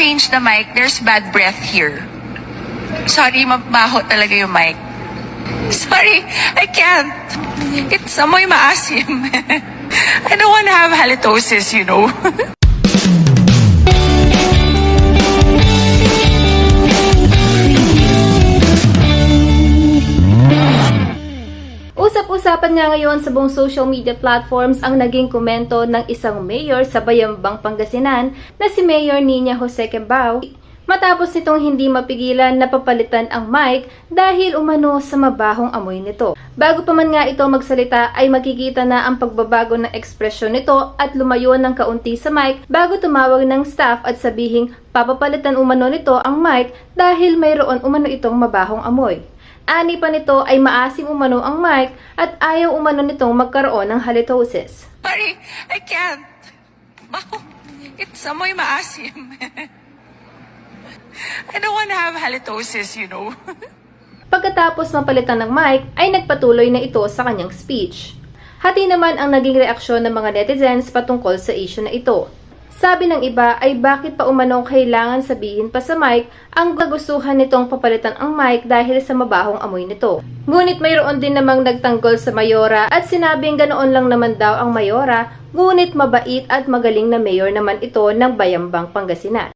change the mic. There's bad breath here. Sorry, mabaho talaga yung mic. Sorry, I can't. It's amoy maasim. I don't want to have halitosis, you know. Usap-usapan nga ngayon sa buong social media platforms ang naging komento ng isang mayor sa Bayambang Pangasinan na si Mayor Nina Jose Quembao matapos nitong hindi mapigilan na papalitan ang mic dahil umano sa mabahong amoy nito. Bago pa man nga ito magsalita ay makikita na ang pagbabago ng ekspresyon nito at lumayo ng kaunti sa mic bago tumawag ng staff at sabihing papapalitan umano nito ang mic dahil mayroon umano itong mabahong amoy. Ani pa nito ay maasim umano ang mic at ayaw umano nitong magkaroon ng halitosis. Sorry, I can't. Baho. It's amoy maasim. I don't want to have halitosis, you know. Pagkatapos mapalitan ng mic ay nagpatuloy na ito sa kanyang speech. Hati naman ang naging reaksyon ng mga netizens patungkol sa issue na ito. Sabi ng iba ay bakit pa umano kailangan sabihin pa sa mic ang kagustuhan nitong papalitan ang mic dahil sa mabahong amoy nito. Ngunit mayroon din namang nagtanggol sa Mayora at sinabing ganoon lang naman daw ang Mayora, ngunit mabait at magaling na mayor naman ito ng Bayambang Pangasinan.